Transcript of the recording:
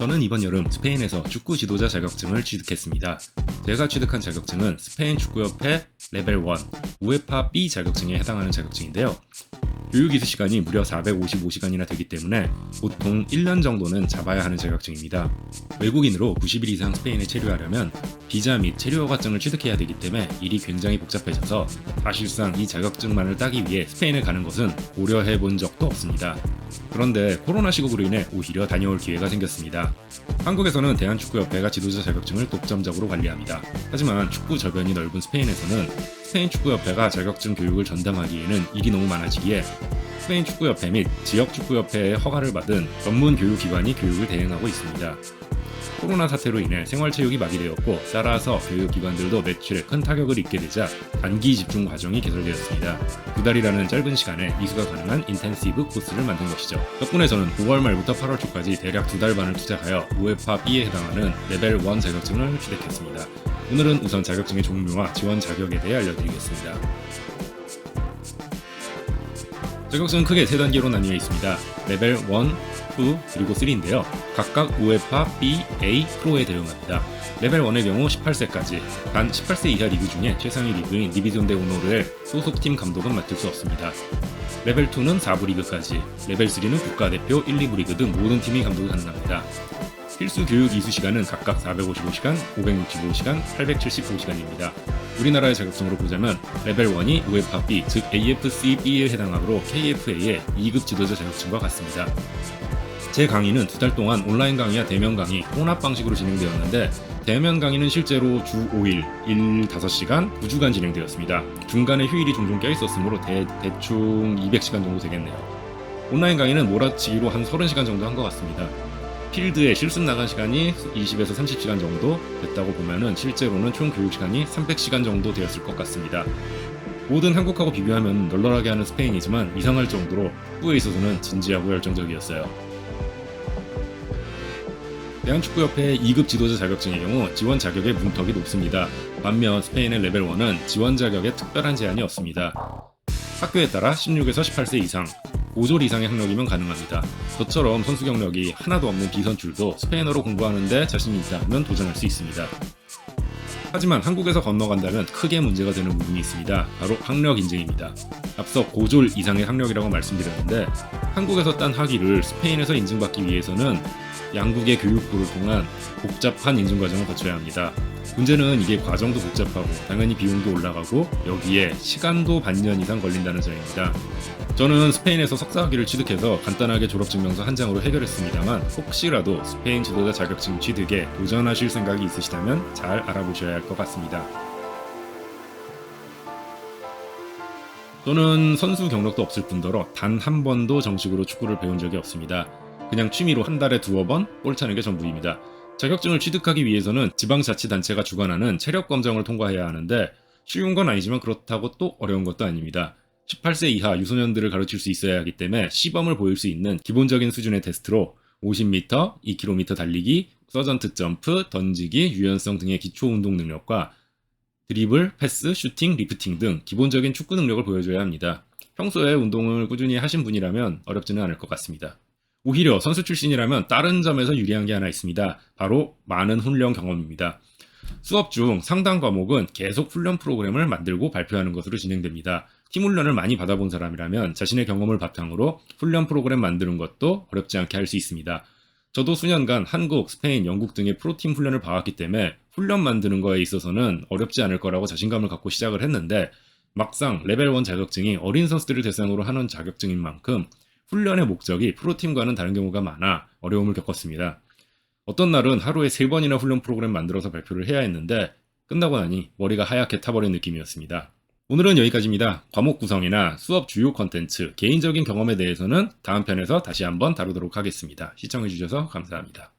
저는 이번 여름 스페인에서 축구 지도자 자격증을 취득했습니다. 제가 취득한 자격증은 스페인 축구협회 레벨 1 우에파 B 자격증에 해당하는 자격증인데요. 교육 이수 시간이 무려 455시간이나 되기 때문에 보통 1년 정도는 잡아야 하는 자격증입니다. 외국인으로 90일 이상 스페인에 체류하려면 비자 및 체류 허가증을 취득해야 되기 때문에 일이 굉장히 복잡해져서 사실상 이 자격증만을 따기 위해 스페인에 가는 것은 고려해 본 적도 없습니다. 그런데 코로나 시국으로 인해 오히려 다녀올 기회가 생겼습니다. 한국에서는 대한축구협회가 지도자 자격증을 독점적으로 관리합니다. 하지만 축구 저변이 넓은 스페인에서는 스페인 축구협회가 자격증 교육을 전담하기에는 일이 너무 많아지기에 스페인 축구협회 및 지역 축구협회의 허가를 받은 전문 교육기관이 교육을 대행하고 있습니다. 코로나 사태로 인해 생활체육이 마비되었고 따라서 교육기관들도 매출에 큰 타격을 입게 되자 단기 집중 과정이 개설되었습니다. 두 달이라는 짧은 시간에 이수가 가능한 인텐시브 코스를 만든 것이죠. 덕분에 저는 9월 말부터 8월 초까지 대략 두 달 반을 투자하여 우에파 B에 해당하는 레벨 1 자격증을 취득했습니다. 오늘은 우선 자격증의 종류와 지원 자격에 대해 알려드리겠습니다. 자격증은 크게 세 단계로 나뉘어 있습니다. 레벨 1, 2, 그리고 3인데요. 각각 우에파 B, A, 프로에 대응합니다. 레벨 1의 경우 18세까지 단 18세 이하 리그 중에 최상위 리그인 디비존 데 오노르의 소속팀 감독은 맡을 수 없습니다. 레벨 2는 4부 리그까지, 레벨 3는 국가대표 1, 2부 리그 등 모든 팀이 감독이 가능합니다. 필수 교육 이수 시간은 각각 455시간, 565시간, 875시간입니다. 우리나라의 자격증으로 보자면 레벨 1이 우에파 B, 즉 AFC-B에 해당하므로 KFA의 2급 지도자 자격증과 같습니다. 제 강의는 두 달 동안 온라인 강의와 대면 강의, 혼합 방식으로 진행되었는데 대면 강의는 실제로 주 5일, 일 5시간, 9주간 진행되었습니다. 중간에 휴일이 종종 껴있었으므로 대, 대충 200시간 정도 되겠네요. 온라인 강의는 몰아치기로 한 30시간 정도 한 것 같습니다. 필드에 실습 나간 시간이 20에서 30시간 정도 됐다고 보면은 실제로는 총 교육 시간이 300시간 정도 되었을 것 같습니다. 모든 한국하고 비교하면 널널하게 하는 스페인이지만 이상할 정도로 축구에 있어서는 진지하고 열정적이었어요. 대한축구협회 2급 지도자 자격증의 경우 지원 자격의 문턱이 높습니다. 반면 스페인의 레벨 1은 지원 자격에 특별한 제한이 없습니다. 학교에 따라 16에서 18세 이상, 5졸 이상의 학력이면 가능합니다. 저처럼 선수 경력이 하나도 없는 비선출도 스페인어로 공부하는데 자신이 있다면 도전할 수 있습니다. 하지만 한국에서 건너간다면 크게 문제가 되는 부분이 있습니다. 바로 학력 인증입니다. 앞서 고졸 이상의 학력이라고 말씀드렸는데 한국에서 딴 학위를 스페인에서 인증받기 위해서는 양국의 교육부를 통한 복잡한 인증 과정을 거쳐야 합니다. 문제는 이게 과정도 복잡하고 당연히 비용도 올라가고 여기에 시간도 반년 이상 걸린다는 점입니다. 저는 스페인에서 석사학위를 취득해서 간단하게 졸업증명서 한 장으로 해결했습니다만 혹시라도 스페인 지도자 자격증 취득에 도전하실 생각이 있으시다면 잘 알아보셔야 할 것 같습니다. 저는 선수 경력도 없을 뿐더러 단 한 번도 정식으로 축구를 배운 적이 없습니다. 그냥 취미로 한 달에 두어 번 볼 차는 게 전부입니다. 자격증을 취득하기 위해서는 지방자치단체가 주관하는 체력 검정을 통과해야 하는데 쉬운 건 아니지만 그렇다고 또 어려운 것도 아닙니다. 18세 이하 유소년들을 가르칠 수 있어야 하기 때문에 시범을 보일 수 있는 기본적인 수준의 테스트로 50m, 2km 달리기, 서전트 점프, 던지기, 유연성 등의 기초 운동 능력과 드리블, 패스, 슈팅, 리프팅 등 기본적인 축구 능력을 보여줘야 합니다. 평소에 운동을 꾸준히 하신 분이라면 어렵지는 않을 것 같습니다. 오히려 선수 출신이라면 다른 점에서 유리한 게 하나 있습니다. 바로 많은 훈련 경험입니다. 수업 중 상당 과목은 계속 훈련 프로그램을 만들고 발표하는 것으로 진행됩니다. 팀 훈련을 많이 받아본 사람이라면 자신의 경험을 바탕으로 훈련 프로그램 만드는 것도 어렵지 않게 할 수 있습니다. 저도 수년간 한국, 스페인, 영국 등의 프로팀 훈련을 봐왔기 때문에 훈련 만드는 거에 있어서는 어렵지 않을 거라고 자신감을 갖고 시작을 했는데 막상 레벨 1 자격증이 어린 선수들을 대상으로 하는 자격증인 만큼 훈련의 목적이 프로팀과는 다른 경우가 많아 어려움을 겪었습니다. 어떤 날은 하루에 3번이나 훈련 프로그램 만들어서 발표를 해야 했는데 끝나고 나니 머리가 하얗게 타버린 느낌이었습니다. 오늘은 여기까지입니다. 과목 구성이나 수업 주요 컨텐츠, 개인적인 경험에 대해서는 다음 편에서 다시 한번 다루도록 하겠습니다. 시청해주셔서 감사합니다.